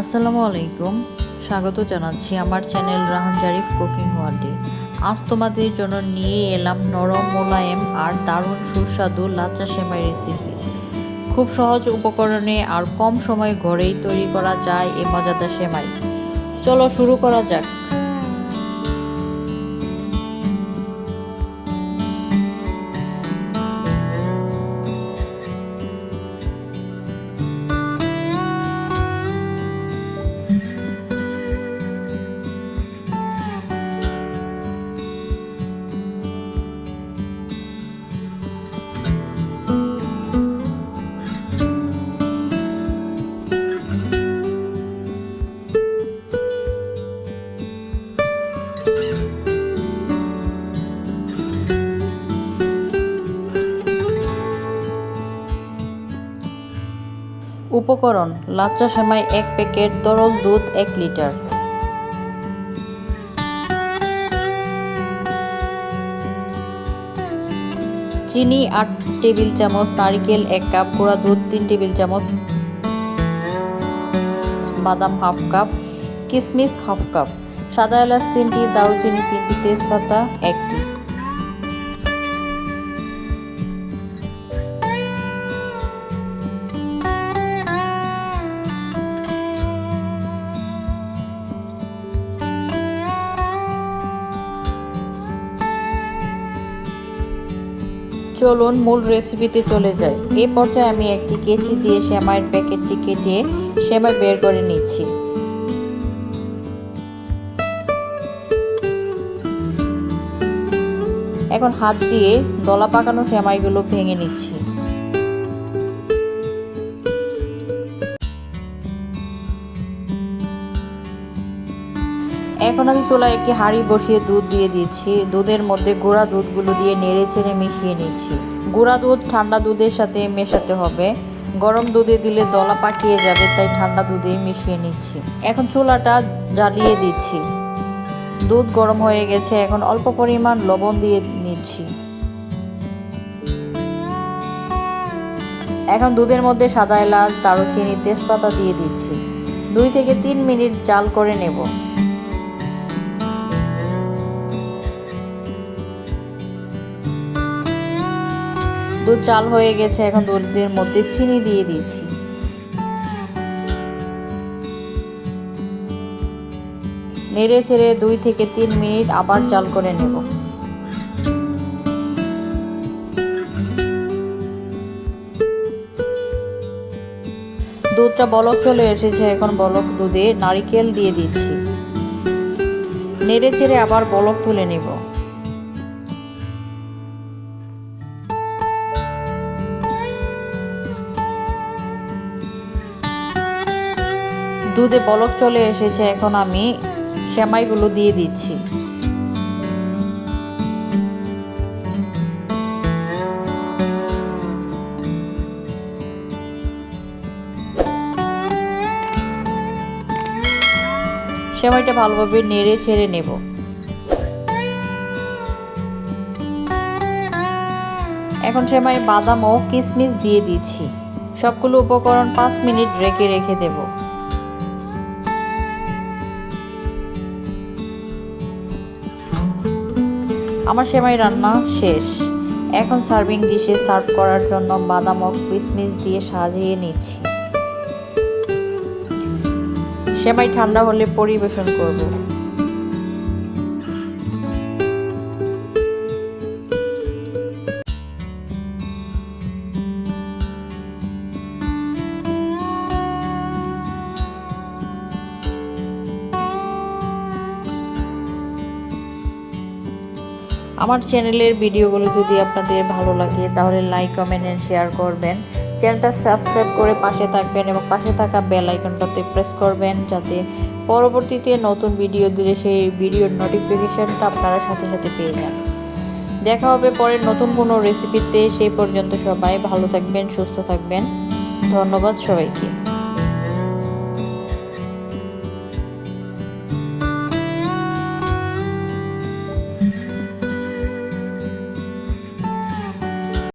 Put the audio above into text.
আসসালামু আলাইকুম। স্বাগত জানাচ্ছি আমার চ্যানেল রাহান জারিফ কুকিং ওয়ার্ল্ডে। আজ তোমাদের জন্য নিয়ে এলাম নরম মোলায়েম আর দারুণ সুস্বাদু লাচ্চা সেমাই রেসিপি খুব সহজ উপকরণে আর কম সময় ঘরেই তৈরি করা যায় এ মজাদার সেমাই। চলো শুরু করা যাক। উপকরণ, লাচ্চা সেমাই এক প্যাকেট, তরল দুধ এক লিটার। চিনি আট টেবিল চামচ, নারিকেল এক কাপ, গুঁড়া দুধ তিন টেবিল চামচ, বাদাম হাফ কাপ কিশমিশ হাফ কাপ, সাদা এলাচ তিনটি, দারুচিনি তিনটি, তেজপাতা একটি। চলুন মূল রেসিপিতে চলে যাই। এ পর্যায়ে আমি একটি কেচি দিয়ে সেমাইয়ের প্যাকেটটি কেটে সেমাই বের করে নিচ্ছি। এখন হাত দিয়ে দলা পাকানো সেমাইগুলো ভেঙে নিচ্ছি। এখন আমি চোলায় একটি হাঁড়ি বসিয়ে দুধ দিয়ে দিচ্ছি। দুধের মধ্যে গুঁড়া দুধগুলো দিয়ে নেড়ে চেড়ে মিশিয়ে নিচ্ছি। গুঁড়া দুধ ঠান্ডা দুধের সাথে মেশাতে হবে। গরম দুধে দিলে দলা পাকিয়ে যাবে, তাই ঠান্ডা দুধে মিশিয়ে নিচ্ছি। এখন চোলাটা জ্বালিয়ে দিচ্ছি। দুধ গরম হয়ে গেছে, এখন অল্প পরিমাণ লবণ দিয়ে নিচ্ছি। এখন দুধের মধ্যে সাদা এলাচ, দারুচিনি, তেজপাতা দিয়ে দিচ্ছি। দুই থেকে তিন মিনিট জাল করে নেব। দুধ চাল হয়ে গেছে, এখন দুধের মধ্যে চিনি দিয়ে দিচ্ছি। নেড়ে ছেড়ে দুই থেকে তিন মিনিট আবার চাল করে নেব। দুধটা বলক চলে এসেছে, এখন বলক দুধে নারিকেল দিয়ে দিচ্ছি। নেড়ে চেড়ে আবার বলক তুলে নেব। দুধে বলক চলে এসেছে, এখন আমি সেমাইগুলো দিয়ে দিচ্ছি। সেমাইটা ভালোভাবে নেড়ে ছেড়ে নেব। এখন সেমাই বাদাম ও কিশমিশ দিয়ে দিচ্ছি। সবগুলো উপকরণ পাঁচ মিনিট রেখে রেখে দেবো। আমার সেমাই রান্না শেষ। এখন সার্ভিং ডিশে সার্ভ করার জন্য বাদাম ও কিশমিশ দিয়ে সাজিয়ে নিচ্ছি। সেমাই ঠান্ডা হলে পরিবেশন করব। আমার চ্যানেলের ভিডিওগুলো যদি আপনাদের ভালো লাগে, তাহলে লাইক কমেন্ট অ্যান্ড শেয়ার করবেন। চ্যানেলটা সাবস্ক্রাইব করে পাশে থাকবেন এবং পাশে থাকা বেল আইকনটাতে প্রেস করবেন, যাতে পরবর্তীতে নতুন ভিডিও দিলে সেই ভিডিওর নোটিফিকেশানটা আপনারা সাথে সাথে পেয়ে যান। দেখা হবে পরের নতুন কোনো রেসিপিতে সেই পর্যন্ত সবাই ভালো থাকবেন, সুস্থ থাকবেন। ধন্যবাদ সবাইকে।